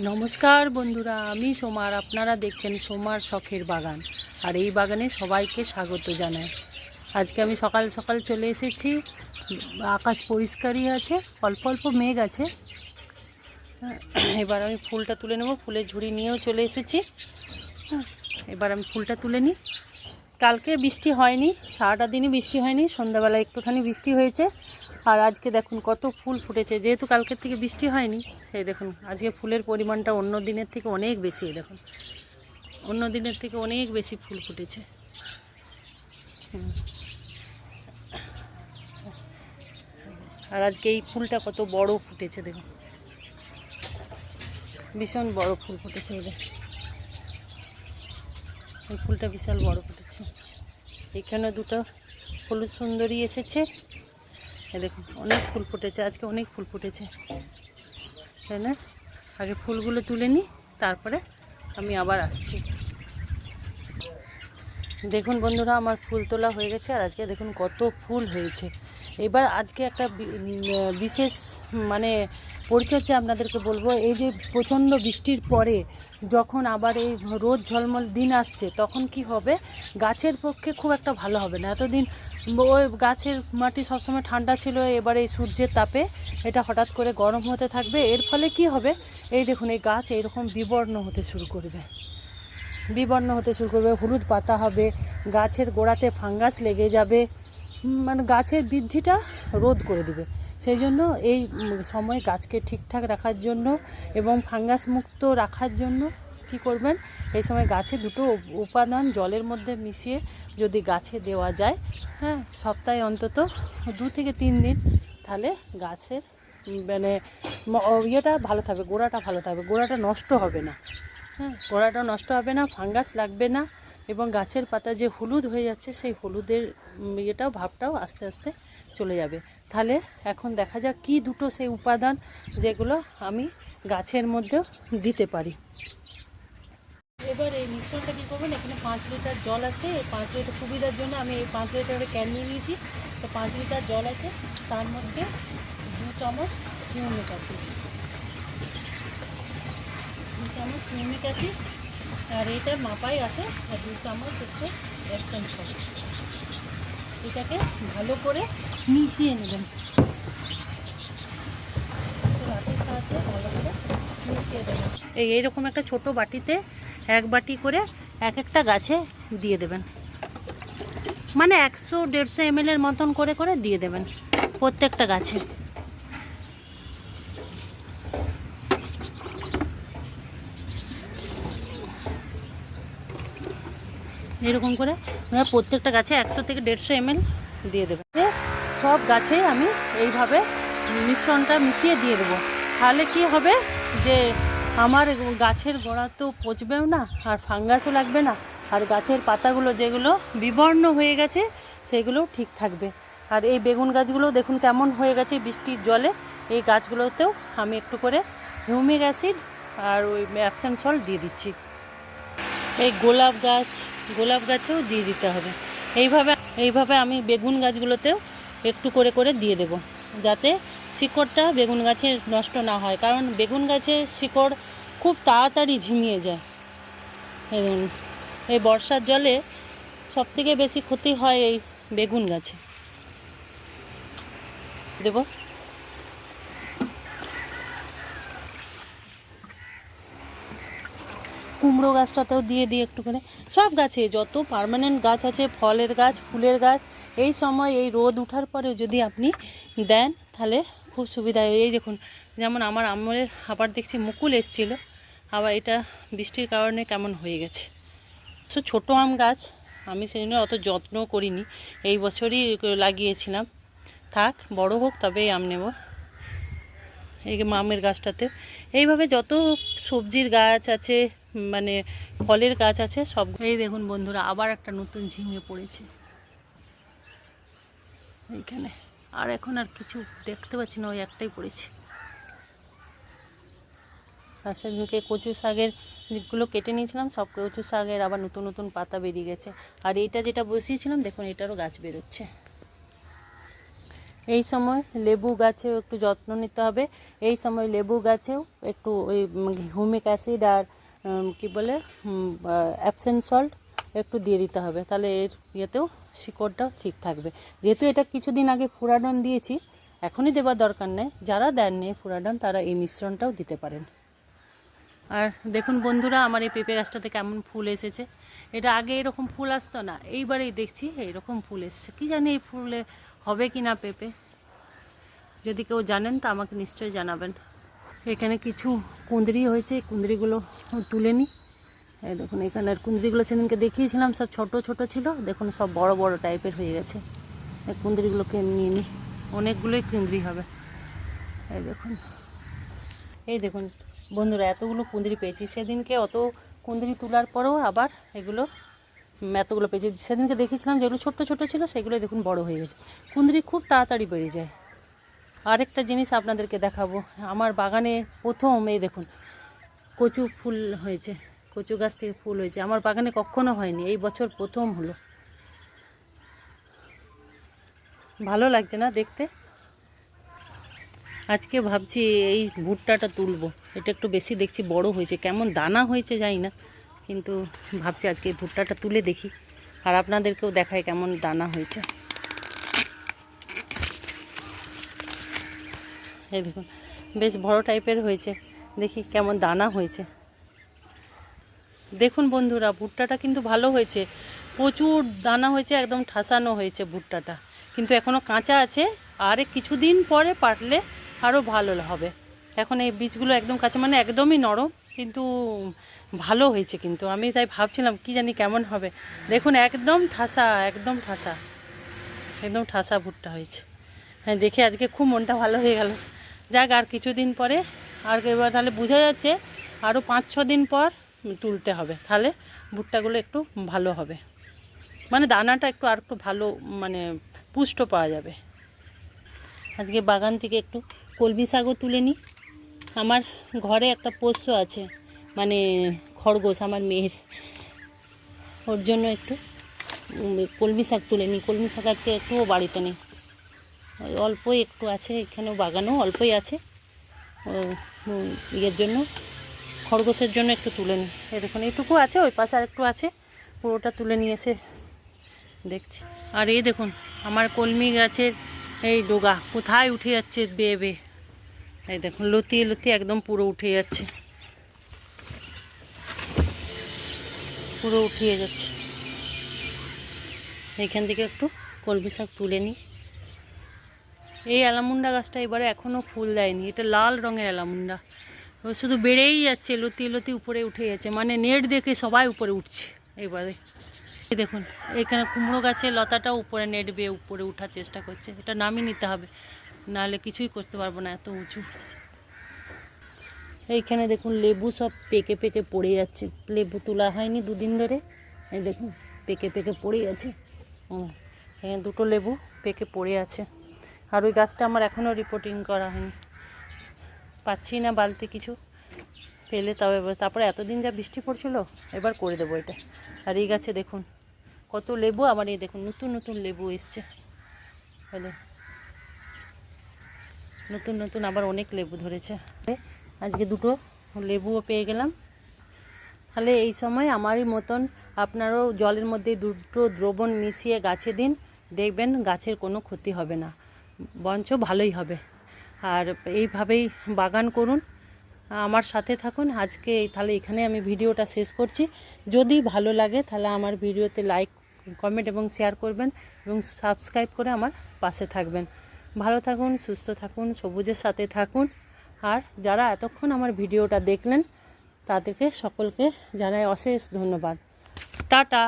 নমস্কার বন্ধুরা, আমি সোমার। আপনারা দেখছেন সোমার শখের বাগান। আর এই বাগানে সবাইকে স্বাগত জানাই। আজকে আমি সকাল সকাল চলে এসেছি। আকাশ পরিষ্কারই আছে, অল্প অল্প মেঘ আছে। এবার আমি ফুলটা তুলে নেব, ফুলের ঝুড়ি নিয়েও চলে এসেছি। এবার আমি ফুলটা তুলে নিই। কালকে বৃষ্টি হয়নি, সারাটা দিনই বৃষ্টি হয়নি সন্ধ্যাবেলা একটুখানি বৃষ্টি হয়েছে। আর আজকে দেখুন কত ফুল ফুটেছে, যেহেতু কালকের থেকে বৃষ্টি হয়নি সেই দেখুন আজকে ফুলের পরিমাণটা অন্য দিনের থেকে অনেক বেশি দেখুন অন্য দিনের থেকে অনেক বেশি ফুল ফুটেছে। আর আজকে এই ফুলটা কত বড় ফুটেছে, দেখুন ভীষণ বড় ফুল ফুটেছে দেখুন। এই ফুলটা বিশাল বড় ফুটেছে এখানে দুটো হলুদ সুন্দরী এসেছে এ দেখুন, অনেক ফুল ফুটেছে, আজকে অনেক ফুল ফুটেছে। তাই না? আগে ফুলগুলো তুলে নিই তারপরে আমি আবার আসছি। দেখুন বন্ধুরা, আমার ফুল তোলা হয়ে গেছে, আর আজকে দেখুন কত ফুল হয়েছে। এবার আজকে একটা বিশেষ মানে পরিচর্যা আপনাদেরকে বলব। এই যে প্রচণ্ড বৃষ্টির পরে যখন আবার এই রোদ ঝলমল দিন আসছে, তখন কি হবে? গাছের পক্ষে খুব একটা ভালো হবে না। এতদিন ওই গাছের মাটি সবসময় ঠান্ডা ছিল, এবার এই সূর্যের তাপে এটা হঠাৎ করে গরম হতে থাকবে। এর ফলে কি হবে? এই দেখুন, এই গাছ এইরকম বিবর্ণ হতে শুরু করবে। বিবর্ণ হতে শুরু করবে, হলুদ পাতা হবে, গাছের গোড়াতে ফাঙ্গাস লেগে যাবে। মানে গাছের বৃদ্ধিটা রোধ করে দিবে। সেই জন্য এই সময় গাছকে ঠিকঠাক রাখার জন্য এবং ফাঙ্গাস মুক্ত রাখার জন্য কি করবেন? এই সময় গাছে দুটো উপাদান জলের মধ্যে মিশিয়ে যদি গাছে দেওয়া যায় হ্যাঁ সপ্তাহে অন্তত দু থেকে তিন দিন, তাহলে গাছের মানে ইয়েটা ভালো থাকবে, গোড়াটা ভালো থাকবে। গোড়াটা নষ্ট হবে না। হ্যাঁ গোড়াটা নষ্ট হবে না, ফাঙ্গাস লাগবে না। এবং গাছের পাতা যে হলুদ হয়ে যাচ্ছে, সেই হলুদের ইয়েটাও, ভাবটাও আস্তে আস্তে চলে যাবে। তাহলে এখন দেখা যাক কি দুটো সেই উপাদান যেগুলো আমি গাছের মধ্যেও দিতে পারি। এবার এই মিশ্রণটা কী করবেন? এখানে পাঁচ লিটার জল আছে। এই পাঁচ লিটার সুবিধার জন্য আমি এই পাঁচ লিটারের ক্যান নিয়ে নিয়েছি। তো পাঁচ লিটার জল আছে। তার মধ্যে দু চামচ হিউমিক অ্যাসিড। দু চামচ হিউমিক অ্যাসিড। আর এটার মাপাই আছে, আর দু চামচ হচ্ছে একদম এটাকে ভালো করে মিশিয়ে নেবেন। সাহায্যে ভালো করে মিশিয়ে দেবেন। এই এইরকম একটা ছোট বাটিতে এক বাটি করে এক একটা গাছে দিয়ে দেবেন। মানে একশো দেড়শো এম এর মতন করে করে দিয়ে দেবেন প্রত্যেকটা গাছে। এরকম করে আপনারা প্রত্যেকটা গাছে একশো থেকে দেড়শো এমএল দিয়ে দিয়ে সব গাছেই আমি এইভাবে মিশ্রণটা মিশিয়ে দিয়ে দেবো। তাহলে কি হবে যে আমার গাছের গোড়া তো পচবেও না, আর ফাঙ্গাসও লাগবে না, আর গাছের পাতাগুলো যেগুলো বিবর্ণ হয়ে গেছে সেগুলো ঠিক থাকবে। আর এই বেগুন গাছগুলো দেখুন কেমন হয়ে গেছে বৃষ্টির জলে। এই গাছগুলোতেও আমি একটু করে হিউমিক অ্যাসিড আর ওই সল্ট দিয়ে দিচ্ছি। এই গোলাপ গাছ গোলাপ গাছেও দিয়ে দিতে হবে। এইভাবে এইভাবে আমি বেগুন গাছগুলোতেও একটু করে করে দিয়ে দেব, যাতে শিকড়টা বেগুন গাছের নষ্ট না হয়। কারণ বেগুন গাছের শিকড় খুব তাড়াতাড়ি ঝিমিয়ে যায়। এই বর্ষার জলে সবথেকে বেশি ক্ষতি হয় এই বেগুন গাছে। দেবো? কুমড়ো গাছটাতেও দিয়ে দিই একটুখানি। সব গাছে, যত পার্মানেন্ট গাছ আছে, ফলের গাছ, ফুলের গাছ, এই সময় এই রোদ উঠার পরে যদি আপনি দেন, তাহলে খুব সুবিধা হয়। এই দেখুন, যেমন আমার আমলের আবার দেখছি মুকুল এসছিল, আবার এটা বৃষ্টির কারণে কেমন হয়ে গেছে। তো ছোটো আম গাছ, আমি সেই জন্য অত যত্ন করিনি। এই বছরই লাগিয়েছিলাম। থাক, বড় হোক, তবেই আম নেব। এই যে মামের গাছটাতে। এইভাবে যত সবজির গাছ আছে মানে ফলের গাছ আছে সব এই দেখুন বন্ধুরা আবার একটা নতুন ঝিঙে পড়েছে। এইখানে। আর এখন আর কিছু দেখতে পাচ্ছি না ওই একটাই পড়েছে। তার সঙ্গে কচু শাকের যেগুলো কেটে নিয়েছিলাম সব কচু শাকের আবার নতুন নতুন পাতা বেরিয়ে গেছে। আর এইটা যেটা বসিয়েছিলাম দেখুন এটারও গাছ বেরোচ্ছে। এই সময় লেবু গাছেও একটু যত্ন নিতে হবে। এই সময় লেবু গাছেও একটু ওই হুমিক অ্যাসিড আর কি বলে অ্যাবসেন্ট সল্ট একটু দিয়ে দিতে হবে। তাহলে এর ইয়েতেও শিকড়টাও ঠিক থাকবে। যেহেতু এটা কিছুদিন আগে ফুরাডন দিয়েছি, এখনই দেবার দরকার নেই। যারা দেননি ফুরাডন, তারা এই মিশ্রণটাও দিতে পারেন। আর দেখুন বন্ধুরা, আমার এই পেঁপে গাছটাতে কেমন ফুল এসেছে। এটা আগে এরকম ফুল আসতো না, এইবারেই দেখছি এরকম ফুল এসেছে। কি জানি এই ফুলে হবে কি না পেঁপে। যদি কেউ জানেন, তা আমাকে নিশ্চয়ই জানাবেন। এখানে কিছু কুঁদরি হয়েছে, কুঁদরিগুলো তুলে নিই দেখুন এখানের কুঁদরিগুলো সেদিনকে দেখিয়েছিলাম, সব ছোট ছোট ছিল, দেখুন সব বড় বড় টাইপের হয়ে গেছে। এই কুঁদরিগুলোকে নিয়ে নিই অনেকগুলোই কুঁদরি হবে। এই দেখুন এই দেখুন, বন্ধুরা, এতগুলো কুঁদরি পেয়েছি। সেদিনকে অত কুঁদরি তোলার পরেও আবার এগুলো এতগুলো পেয়েছি। সেদিনকে দেখেছিলাম যেগুলো ছোট্ট ছোট ছিল সেগুলো দেখুন বড় হয়ে গেছে। কুঁদরি খুব তাড়াতাড়ি বেড়ে যায়। আরেকটা জিনিস আপনাদেরকে দেখাবো। আমার বাগানে প্রথম, এই দেখুন, কচু ফুল হয়েছে, কচু গাছ থেকে ফুল হয়েছে। আমার বাগানে কখনো হয়নি, এই বছর প্রথম হলো। ভালো লাগছে না দেখতে? আজকে ভাবছি এই ভুট্টাটা তুলবো। এটা একটু বেশি দেখছি, বড় হয়েছে, কেমন দানা হয়েছে জানি না, কিন্তু ভাবছি আজকে ভুট্টাটা তুলে দেখি। আর আপনাদেরকেও দেখায় কেমন দানা হয়েছে। এই দেখুন বেশ বড় টাইপের হয়েছে। দেখি কেমন দানা হয়েছে। দেখুন বন্ধুরা, ভুট্টাটা কিন্তু ভালো হয়েছে। প্রচুর দানা হয়েছে, একদম ঠাসানো হয়েছে ভুট্টাটা। কিন্তু এখনও কাঁচা আছে। আর কিছুদিন পরে পাটলে আরও ভালো হবে। এখন এই বীজগুলো একদম কাঁচা মানে একদমই নরম, কিন্তু ভালো হয়েছে কিন্তু। আমি তাই ভাবছিলাম, কি জানি কেমন হবে। দেখুন, একদম ঠাসা একদম ঠাসা। একদম ঠাসা ভুট্টা হয়েছে। হ্যাঁ দেখে আজকে খুব মনটা ভালো হয়ে গেল। যাক, আর কিছুদিন পরে আর এবার তাহলে বোঝা যাচ্ছে আরও পাঁচ, ছ দিন পর তুলতে হবে। তাহলে ভুট্টাগুলো একটু ভালো হবে। মানে দানাটা একটু আর একটু ভালো মানে পুষ্ট পাওয়া যাবে। আজকে বাগান থেকে একটু কলমি শাকও তুলে নিই। আমার ঘরে একটা পোষ্য আছে মানে খরগোশ, আমার মেয়ের। ওর জন্য একটু কলমি শাক তুলে নিই। কলমি শাক আজকে একটুও বাড়িতে নেই। ওই অল্পই একটু আছে, এখানেও বাগানও অল্পই আছে। ইয়ের জন্য, খরগোশের জন্য একটু তুলে নিই। দেখুন এইটুকু আছে, ওই পাশে আর একটু আছে, পুরোটা তুলে নিয়ে এসে দেখছি। আর এই দেখুন, আমার কলমি গাছের এই ডোগা কোথায় উঠে যাচ্ছে বেয়ে বেয়ে এই দেখুন, লতিয়ে লতিয়ে একদম পুরো উঠে যাচ্ছে। পুরো উঠিয়ে যাচ্ছে। এইখান থেকে একটু কলমি শাক তুলে নিই। এই অ্যালামুন্ডা গাছটা এবারে এখনও ফুল দেয়নি। এটা লাল রঙের অ্যালামুন্ডা। ও শুধু বেড়েই যাচ্ছে, লতি লতি উপরে উঠে যাচ্ছে মানে নেট দেখে সবাই উপরে উঠছে এবারে। দেখুন, এখানে কুমড়ো গাছের লতাটা উপরে নেট বেয়ে উপরে উঠার চেষ্টা করছে। এটা নামিয়ে নিতে হবে, নাহলে কিছুই করতে পারব না এত উঁচু। এইখানে দেখুন, লেবু সব পেকে পেকে পড়ে যাচ্ছে। লেবু তোলা হয়নি দুদিন ধরে। এই দেখুন, পেকে পেকে পড়ে আছে এখানে দুটো লেবু পেকে পড়ে আছে। আর ওই গাছটা আমার এখনও রিপোর্টিং করা হয়নি। পাচ্ছি না বালতি কিছু। পেলে তবে এবার- তারপরে এতদিন যা বৃষ্টি পড়ছিল, এবার করে দেবো এটা। আর এই গাছে দেখুন, কত লেবু, আবার এই দেখুন, নতুন নতুন লেবু এসছে। হ্যালো নতুন নতুন আবার অনেক লেবু ধরেছে। আজকে দুটো লেবুও পেয়ে গেলাম। তাহলে এই সময় আমারই মতন আপনারও জলের মধ্যে দুটো দ্রবণ মিশিয়ে গাছে দিন, দেখবেন গাছের কোনো ক্ষতি হবে না। বঞ্চ ভালোই হবে। আর এইভাবেই বাগান করুন। আমার সাথে থাকুন। আজকে তাহলে এখানে আমি ভিডিওটা শেষ করছি। যদি ভালো লাগে তাহলে আমার ভিডিওতে লাইক, কমেন্ট এবং শেয়ার করবেন এবং সাবস্ক্রাইব করে আমার পাশে থাকবেন। ভালো থাকুন, সুস্থ থাকুন, সবুজের সাথে থাকুন। আর যারা এতক্ষণ আমার ভিডিওটা দেখলেন, তাদেরকে সকলকে জানাই অশেষ ধন্যবাদ। টাটা!